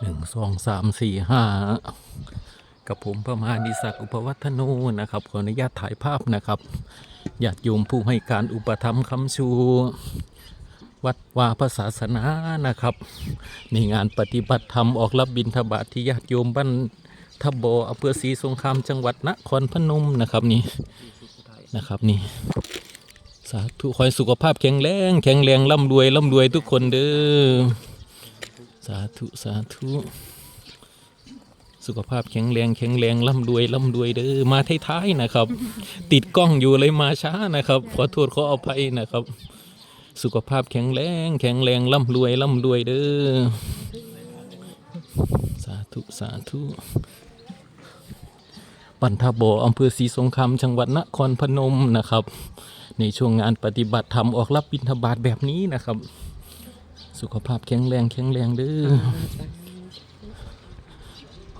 หนึ่งสองสามสี่ห้ากับผมประมาณดิศักดิ์อุปวัฒโนนะครับ ขออนุญาตถ่ายภาพนะครับญาติโยมผู้ให้การอุปถัมคำชู วัดวาพระศาสนานะครับในงานปฏิบัติธรรมออกรับบิณฑบาตทที่ญาติโยมบ้านทับโบอำเภอศรีสงครามจังหวัดนครพนมนะครับนี่นะครับนี่สาธุขอให้สุขภาพแข็งแรง แข็งแรงร่ำรวยร่ำรวยทุกคนเด้อ สาธุ สาธุ สุขภาพแข็งแรงแข็งแรงร่ำรวยร่ำรวยเด้อมาท้ายๆนะครับ ติดกล้องอยู่เลยมาช้านะครับขอโทษขออภัยนะครับ สุขภาพแข็งแรงแข็งแรงร่ำรวยร่ำรวยเด้อสาธุ สาธุปันทบออำเภอศรีสงครามจังหวัดนครพนมนะครับ ในช่วงงานปฏิบัติธรรมออกรับบิณฑบาตแบบนี้นะครับ สุขภาพแข็งแรงแข็งแรงเด้อ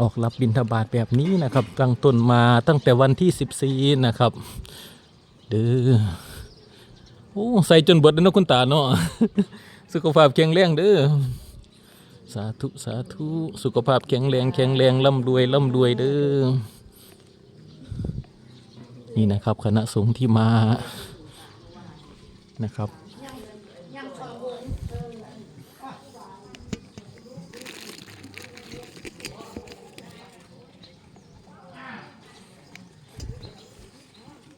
ออกรับบิณฑบาตแบบนี้นะครับ ตั้งต้นมาตั้งแต่วันที่ 14 นะครับ เด้อโอ้ใส่จนเบดแล้วเนาะคุณตาเนาะสุขภาพแข็งแรงเด้อสาธุสาธุสุขภาพแข็งแรงแข็งแรงร่ำรวยร่ำรวยเด้อนี่นะครับ คณะสงฆ์ที่มานะครับ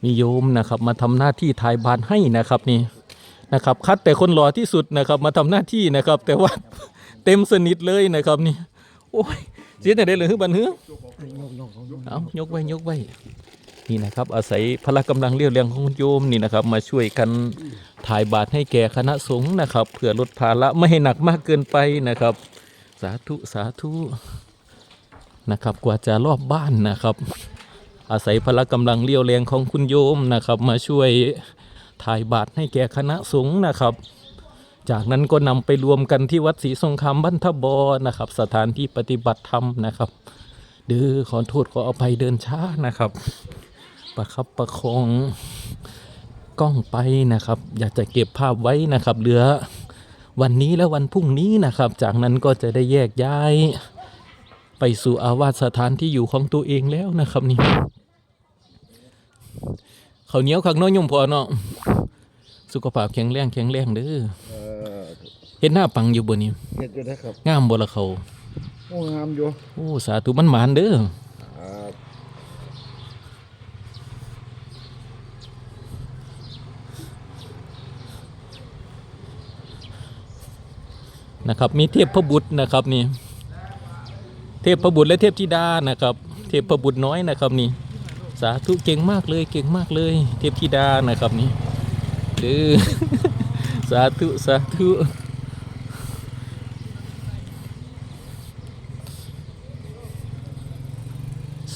มีโยมนะครับ มาทำหน้าที่ถ่ายบานให้นะครับนี่นะครับ คัดแต่คนหล่อที่สุดนะครับ มาทำหน้าที่นะครับ แต่ว่าเต็มสนิทเลยนะครับนี่ โอ้ยเสียแต่ได้เลยฮึบันเฮือเอายกไว้ยกไว้นี่นะครับ อาศัยพละกำลังเรียวแรงของคุณโยมนี่นะครับ มาช่วยกันถ่ายบาตรให้แก่คณะสงฆ์นะครับเพื่อลดภาระไม่ให้หนักมากเกินไปนะครับ สาธุสาธุนะครับ กว่าจะรอบบ้านนะครับ อาศัยพละกำลังเรียวแรงของคุณโยมนะครับ มาช่วยถ่ายบาตรให้แก่คณะสงฆ์นะครับ จากนั้นก็นำไปรวมกันที่วัดศรีสงครามบันทบอนะครับ สถานที่ปฏิบัติธรรมนะครับเดือขอโทษขออภัยเดินช้านะครับ ประคับประคองกล้องไปนะครับ อยากจะเก็บภาพไว้นะครับ เหลือวันนี้และวันพรุ่งนี้นะครับ จากนั้นก็จะได้แยกย้าย ไปสู่อาวาสสถานที่อยู่ของตัวเองแล้วนะครับนี่ เขาวเหนียวขังน้อยยมพอเนาะสุขภาพแข็งแรงแข็งแรงเด้อเออเห็นหน้าปังอยู่บนนี้เฮ็ดอยู่นะครับงามบ่ละเขาโอ้งามอยู่โอ้สาธุมันหมานเด้ออ่านะครับ มีเทพพบุตรนะครับนี่ เทพพบุตรและเทพธิดานะครับ เทพพบุตรน้อยนะครับนี่ สาธุเก่งมากเลยเก่งมากเลย เทพธิดานะครับนี่เด้อสาธุสาธุ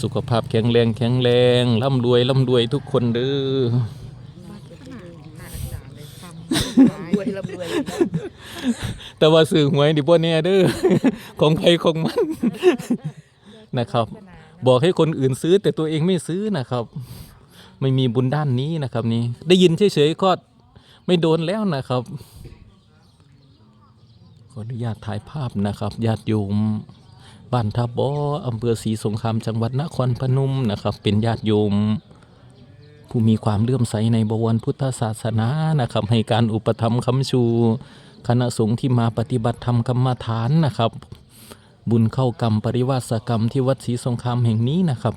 สุขภาพแข็งแรงแข็งแรงร่ำรวยร่ำรวยทุกคนเด้อรวยร่ำรวยแต่ว่าสื่อหวยดิบ่แน่เด้อของใครของมันนะครับ บอกให้คนอื่นซื้อแต่ตัวเองไม่ซื้อนะครับ ไม่มีบุญด้านนี้นะครับ นี่ได้ยินเฉยๆก็ไม่โดนแล้วนะครับขออนุญาตถ่ายภาพนะครับญาติโยมบ้านทับบออำเภอศรีสงครามจังหวัดนครพนมนะครับ เป็นญาติโยม ผู้มีความเลื่อมใสในบวรพุทธศาสนานะครับ ให้การอุปถัมภ์คำชู คณะสงฆ์ที่มาปฏิบัติธรรมกรรมฐานนะครับ บุญเข้ากรรมปริวาสกรรมที่วัดศรีสงครามแห่งนี้นะครับ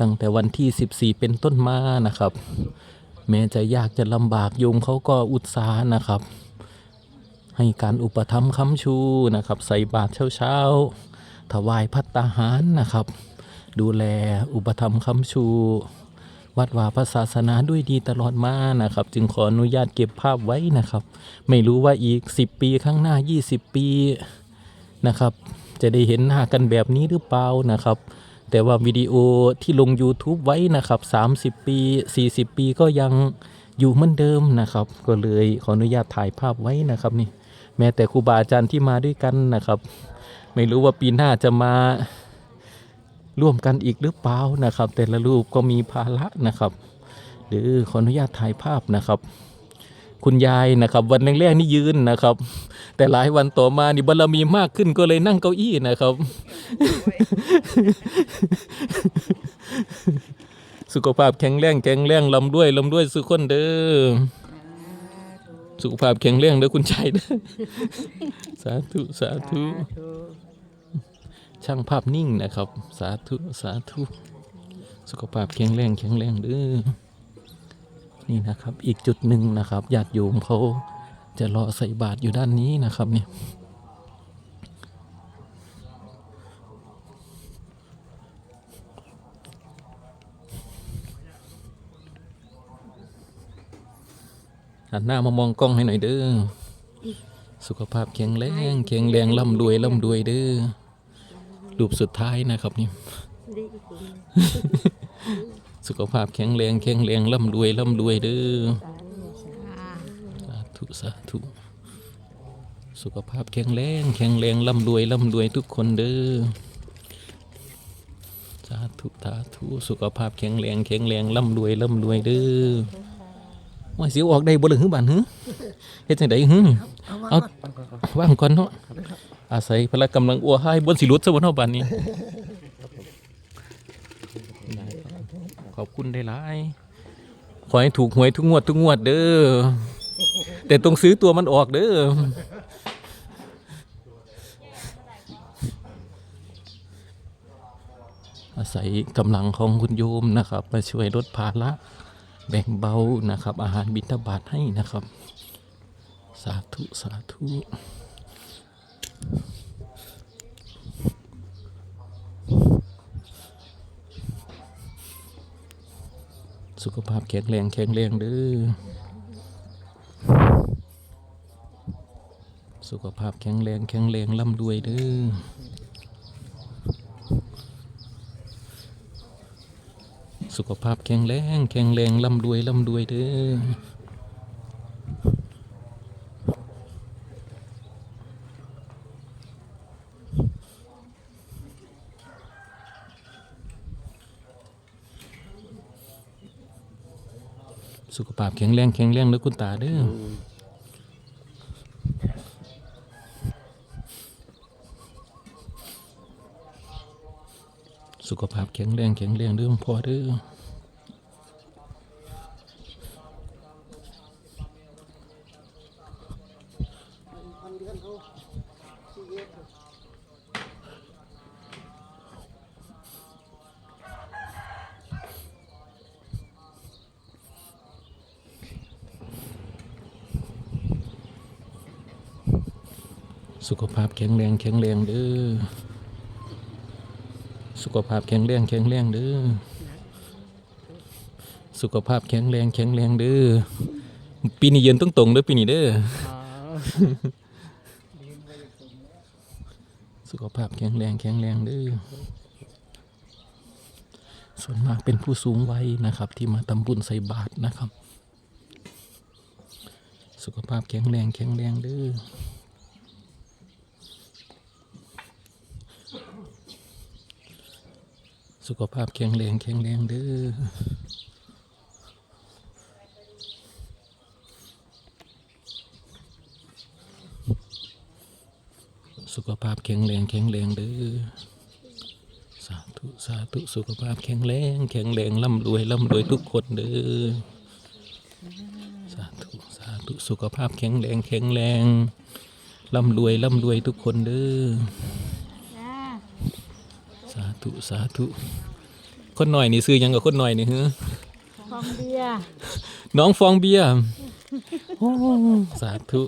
ตั้งแต่วันที่ 14 เป็นต้นมานะครับ แม้จะยากจะลำบากโยมเขาก็อุตสาห์นะครับ ให้การอุปถัมภ์ค้ำชูนะครับ ใส่บาตรเช้าๆถวายพัตตาหารนะครับ ดูแลอุปถัมภ์ค้ำชูวัดวาพระศาสนาด้วยดีตลอดมานะครับ จึงขออนุญาตเก็บภาพไว้นะครับ ไม่รู้ว่าอีก 10 ปีข้างหน้า 20 ปีนะครับ จะได้เห็นหน้ากันแบบนี้หรือเปล่านะครับ แต่ว่าวิดีโอที่ลง YouTube ไว้นะครับ 30 ปี 40 ปีก็ยังอยู่เหมือนเดิมนะครับ ก็เลยขออนุญาตถ่ายภาพไว้นะครับนี่แม้แต่ครูบาอาจารย์ที่มาด้วยกันนะครับ ไม่รู้ว่าปีหน้าจะมาร่วมกันอีกหรือเปล่านะครับ แต่ละรูปก็มีภาระนะครับ หรือขออนุญาตถ่ายภาพนะครับ คุณยายนะครับวันแรกๆนี่ยืนนะครับ แต่หลายวันต่อมานี่บารมีมากขึ้นก็เลยนั่งเก้าอี้นะครับ สุขภาพแข็งแรงแข็งแรงลำด้วยลำด้วยสุขคนเด้อสุขภาพแข็งแรงเด้อคุณชายเด้อสาธุสาธุช่างภาพนิ่งนะครับ สาธุสาธุสุขภาพแข็งแรงแข็งแรงเด้อ นี่นะครับ อีกจุดหนึ่งนะครับญาติโยมเขาจะรอใส่บาตรอยู่ด้านนี้นะครับเนี่ยหันหน้ามามองกล้องให้หน่อยเด้อ สุขภาพแข็งแรงแข็งแรงร่ำรวยร่ำรวยเด้อรูปสุดท้ายนะครับนี่ สุขภาพแข็งแรงแข็งแรงร่ำรวยร่ำรวยเด้อสาธุสาธุสุขภาพแข็งแรงแข็งแรงร่ำรวยร่ำรวยทุกคนเด้อสาธุสาธุสุขภาพแข็งแรงแข็งแรงร่ำรวยร่ำรวยเด้อว่าสิออกได้บ่ล่ะหือบานหือเฮ็ดจังไดหือเอาว่างก่อนเนาะอาศัยพละกำลังอัวให้บนสิหลุดซะบ่เนาะบานนี้ ได้ครับข อบคุณได้หลายขอให้ถูกหวยทุกงวดทุกงวดเด้อแต่ต้องซื้อตัวมันออกเด้ออาศัยกำลังของคุณโยมนะครับ มาช่วยลดภาระแบ่งเบานะครับ อาหารบิณฑบาตให้นะครับ สาธุ สาธุ สุขภาพแข็งแรงแข็งแรงเด้อสุขภาพแข็งแรงแข็งแรงร่ำรวยเด้อสุขภาพแข็งแรงแข็งแรงร่ำรวยร่ำรวยเด้อ สุขภาพแข็งแรงแข็งแรงเด้อคุณตาเด้อสุขภาพแข็งแรงแข็งแรงเด้อพ่อเด้อ ขภาพแข็งแรงแข็งแรงเด้อสุขภาพแข็งแรงแข็งแรงเด้อสุขภาพแข็งแรงแข็งแรงเด้อปีนี้เยืนต้องตรงเด้อปีนี้เด้อสุขภาพแข็งแรงแข็งแรงเด้อส่วนมากเป็นผู้สูงวัยนะครับ ที่มาทำบุญใส่บาตรนะครับ สุขภาพแข็งแรงแข็งแรงเด้อ สุขภาพแข็งแรงแข็งแรงเด้อสุขภาพแข็งแรงแข็งแรงเด้อสาธุสาธุสุขภาพแข็งแรงแข็งแรงร่ำรวยร่ำรวยทุกคนเด้อสาธุสาธุสุขภาพแข็งแรงแข็งแรงร่ำรวยร่ำรวยทุกคนเด้อ ธุสาธุคนหน่อยนี่ซื้อหยังกับคนหน่อยนี่ฮะฟองเบียร์น้องฟองเบียร์โอ้สาธุ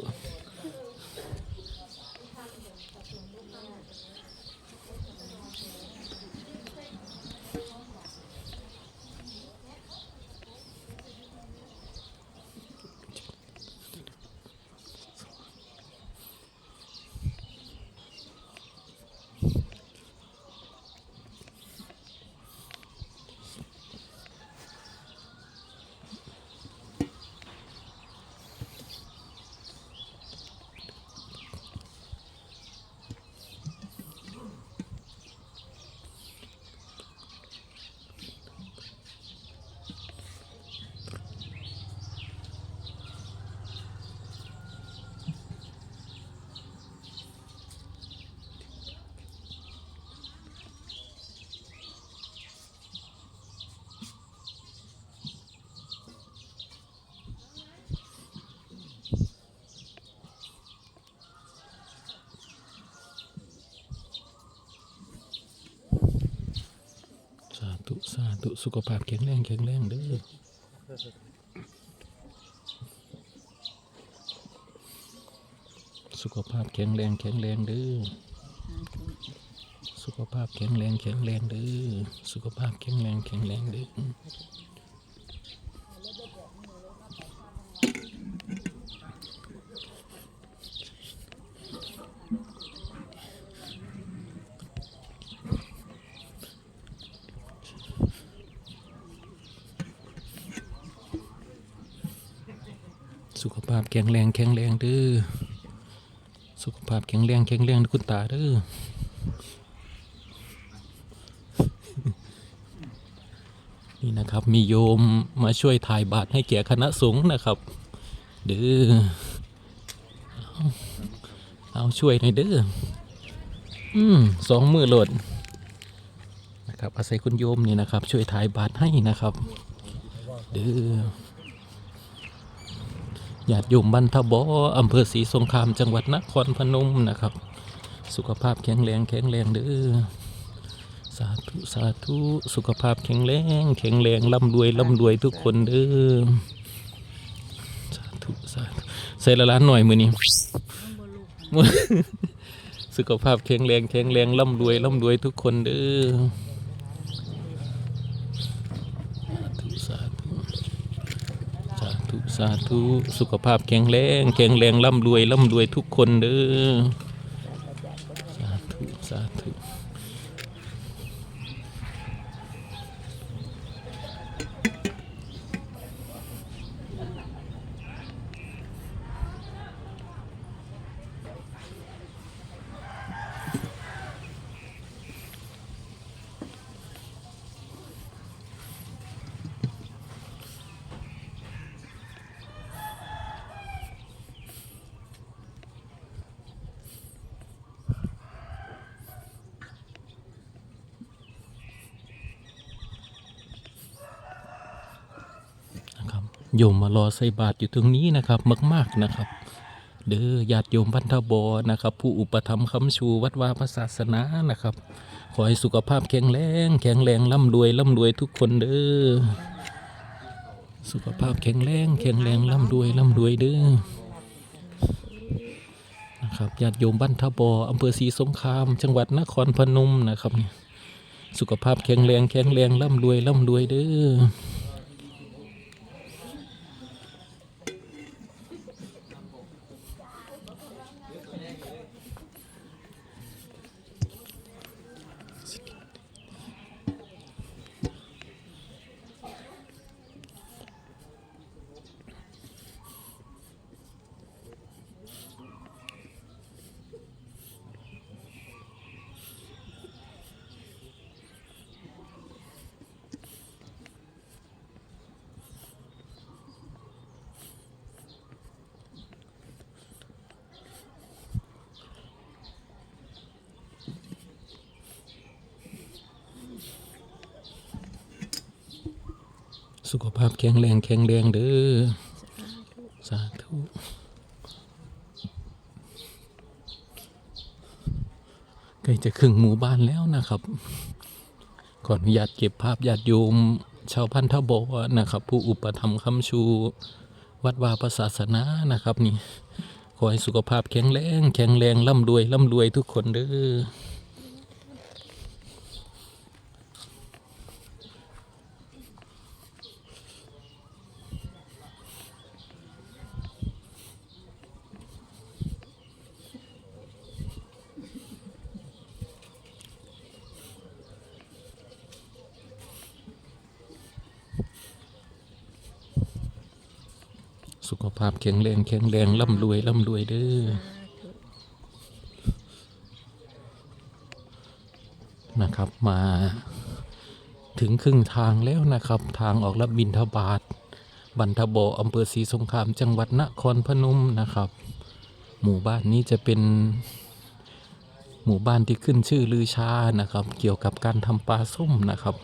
สุขภาพแข็งแรงแข็งแรงเด้อสุขภาพแข็งแรงแข็งแรงเด้อสุขภาพแข็งแรงแข็งแรงเด้อสุขภาพแข็งแรงแข็งแรงเด้อ สุขภาพแข็งแรงแข็งแรงเด้อสุขภาพแข็งแรงแข็งแรงคุณตาเด้อนี่นะครับมีโยมมาช่วยถ่ายบาตรให้แก่คณะสงฆ์นะครับ เด้อเอาช่วยหน่อยเด้ออืมสองมือโหลดนะครับอาศัยคุณโยมนี่นะครับ ช่วยถ่ายบาตรให้นะครับ เด้อ ญาติโยมบันทบออำเภอศรีสงครามจังหวัดนครพนมนะครับ สุขภาพแข็งแรงแข็งแรงเด้อสาธุสาธุสุขภาพแข็งแรงแข็งแรงร่ำรวยร่ำรวยทุกคนเด้อสาธุสาธุใส่ละล้านหน่อยมือนี้ สุขภาพแข็งแรงแข็งแรงร่ำรวยร่ำรวยทุกคนเด้อสาธุสา ธุสาธุสุขภาพแข็งแรงแข็งแรงร่ำรวยร่ำรวยทุกคนเด้อ สาธุ สาธุ นะครับ โยมมารอใส่บาตรอยู่ตรงนี้นะครับมากๆนะครับ เด้อญาติโยมพันธบอนะครับ ผู้อุปถัมภ์คำชูวัดวาพระศาสนานะครับ ขอให้สุขภาพแข็งแรงแข็งแรงร่ำรวยร่ำรวยทุกคนเด้อสุขภาพแข็งแรงแข็งแรงร่ำรวยร่ำรวยเด้อนะครับญาติโยมบ้านทบออำเภอศรีสงคราม จังหวัดนครพนมนะครับเนี่ยสุขภาพแข็งแรงแข็งแรงร่ำรวยร่ำรวยเด้อ สุขภาพแข็งแรงแข็งแรงเด้อสาธุใกล้จะครึ่งหมู่บ้านแล้วนะครับ ขออนุญาตเก็บภาพญาติโยม ชาวพันธบอนะครับ ผู้อุปถัมภ์คำชู วัดวาประศาสนานะครับ นี่ ขอให้สุขภาพแข็งแรง แข็งแรงร่ำรวยร่ำรวยทุกคนเด้อาพแข็งแรงแข็งแรงร่ำรวยร่ำรวยเด้อนะครับมาถึงครึ่งทางแล้วนะครับ ทางออกรับบินทบาทบันทบออำเภอศรีสงครามจังหวัดนครพนมนะครับ หมู่บ้านนี้จะเป็นหมู่บ้านที่ขึ้นชื่อลือชานะครับ เกี่ยวกับการทำปลาส้มนะครับ